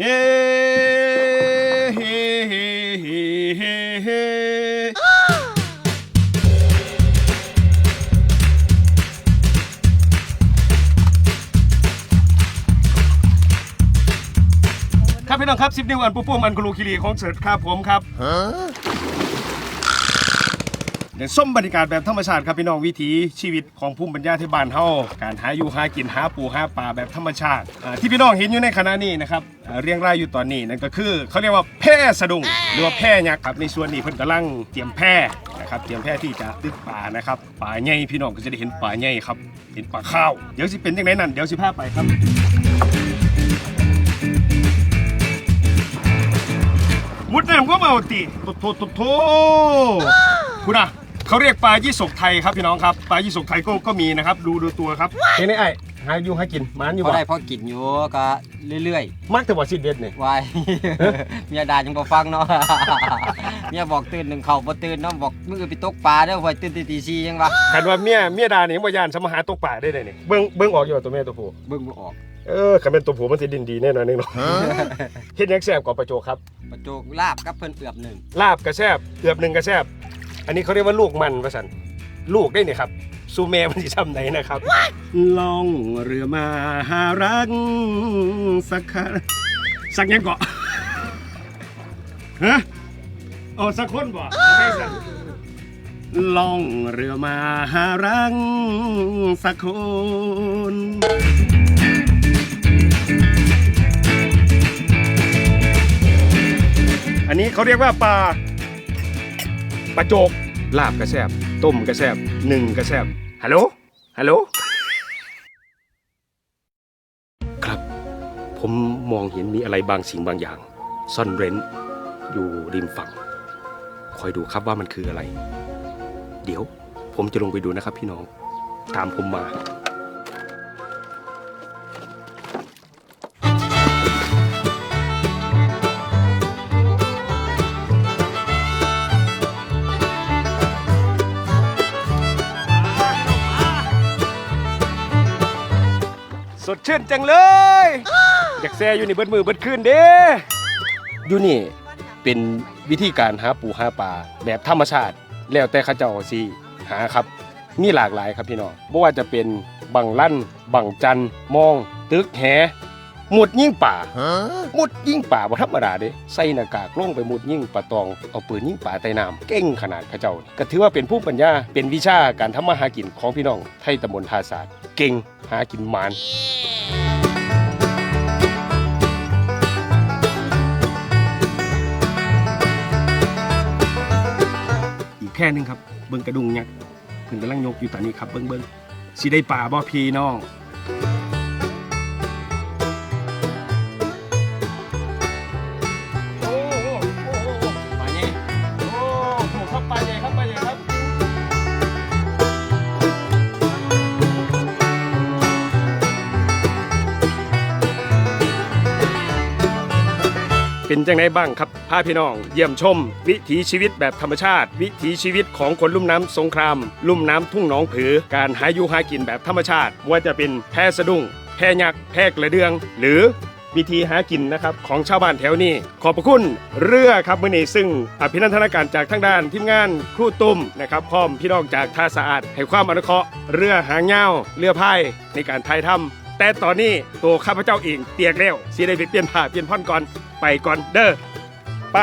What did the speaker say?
เฮ้เฮ้เฮ้เฮ้เฮ้เฮ้ครับพี่น้องครับซิปนิวอันปุ๊บปุ๊บอันกุลูคิรีของเสิร์ตครับผมครับ เดี๋ยวส้มบรรยากาศแบบธรรมชาติครับพี่น้องวิถีชีวิตของภูมิปัญญาที่บ้านเฮาการหาอยู่หากินหาปูหาปลาแบบธรรมชาติอ่าที่พี่น้องเห็นอยู่ในขณะนี้นะครับอ่าเรียงรายอยู่ตอนนี้นั่นก็คือเขาเรียกว่าแพร่สะดุ้งหรือว่าแพร่ยักษ์ครับในส่วนนี้เพิ่นกำลังเตรียมแพร่นะครับเตรียมแพร่ที่จะตึกปลานะครับปลาใหญ่พี่น้องก็จะได้เห็นปลาใหญ่ครับเห็นปลาข้าวเดี๋ยวสิเป็นยังไงนั่นเดี๋ยวสิพาไปครับ มุดน้ำก็มาเอาติโถโถโถโถคุณอะ เขาเรียกปลายี่สกไทยครับพี่น้องครับปลายี่สกไทยก็ก็มีนะครับ ดูดูตัวครับเฮ้ยนี่ไอ้หาอยู่หากินมันอยู่พอบ่ได้พอกินอยู่ก็เรื่อยมักแต่ว่าสิเด็ดนี่ๆวายเมียด่าจังบ่ฟังเนาะเมียบอกตื่นหนึ่งเขาบ่ตื่นเนาะบอกมึงไปตกปลาเด้อไว้ตื่นตีตี4ยังวะคันว่าเมียเมียดานี่บ่ย่านสมหาตกป่าได้เลยนี่เบิ่งเบิ่งออกอยู่ว่าตัวแม่ตัวผู้เบิ่งบ่ออกเออคันเป็นตัวผู้มันสิดินดีแน่นอนนึงเนาะเฮ็ดหยังแซ่บกว่าประโจกครับ ประโจกลาบกับเพิ่นเอือบหนึ่งลาบกระแซบเกือบหนึ่งกระแซบ อันนี้เขาเรียกว่าลูกมันประสันลูกได้เนี่ยครับซูเมมันจะทำไหนนะครับล่องเรือมาหารักสักครั้งสักยังเกาะฮะอ๋อสักคนบ่ไม่สักล่องเรือมาหารักสักคนอันนี้เขาเรียกว่าปลา ปลาโจกลาบกระแซบต้มกระแซบหนึ่งกระแซบฮัลโหลฮัลโหลครับ ผมมองเห็นมีอะไรบางสิ่งบางอย่าง ซ่อนเร้น อยู่ริมฝั่ง คอยดูครับว่ามันคืออะไร เดี๋ยวผมจะลงไปดูนะครับพี่น้อง ตามผมมา สดชื่นจังเลย อยากแซ่อยู่นี่เบิดมือเบิดคืนเด้อยู่นี่เป็นวิธีการหาปูหาปลาแบบธรรมชาติ แล้วแต่เข้าเจ้าสิหาครับ มีหลากหลายครับพี่น้องไม่ว่าจะเป็นบังลั่นบังจันมอง ตึกแห หมุดยิ่งป่าหมุดยิ่งป่าบ่ธรรมดาเด้ใส่หน้ากากลงไปหมุดยิ่งป่าตองเอาปืนยิ่งป่าใต้น้ำเก่งขนาดเข้าเจ้านี่ก็ถือว่าเป็นผู้ปัญญาเป็นวิชาการทำมาหากินของพี่น้องไทยตำบลทาศาสตร์เก่งหากินหมานอีกแค่นึงครับเบิ้งกระดุงยักษ์เพิ่นกำลังยกอยู่ตอนนี้ครับเบิ้งเบิ้งสิได้ป่าบ่พี่น้อง เป็นจังไดบ้างครับพาพี่น้อง เยี่ยมชม วิถีชีวิตแบบธรรมชาติ วิถีชีวิตของคนลุ่มน้ำสงคราม ลุ่มน้ำทุ่งหนองผือ การหาอยู่หากินแบบธรรมชาติไม่ว่าจะเป็นแพสะดุ้งแพยักษ์แพกระเดือง หรือวิธีหากินนะครับของชาวบ้านแถวนี้ ขอบพระคุณเรือครับมื่อนี้ซึ่งอภินันทนาการจากทางด้านทีมงานครูตุ้มนะครับพร้อมพี่น้องจากท่าสะอาดให้ความอนุเคราะห์เรือหางยาเรือพายในการถ่ายทำ แต่ตอนนี้ตัวข้าพเจ้าเองเตียกแล้วสิได้ไปเปลี่ยนผ้าเปลี่ยนผ่อนก่อนไปก่อนเด้อไป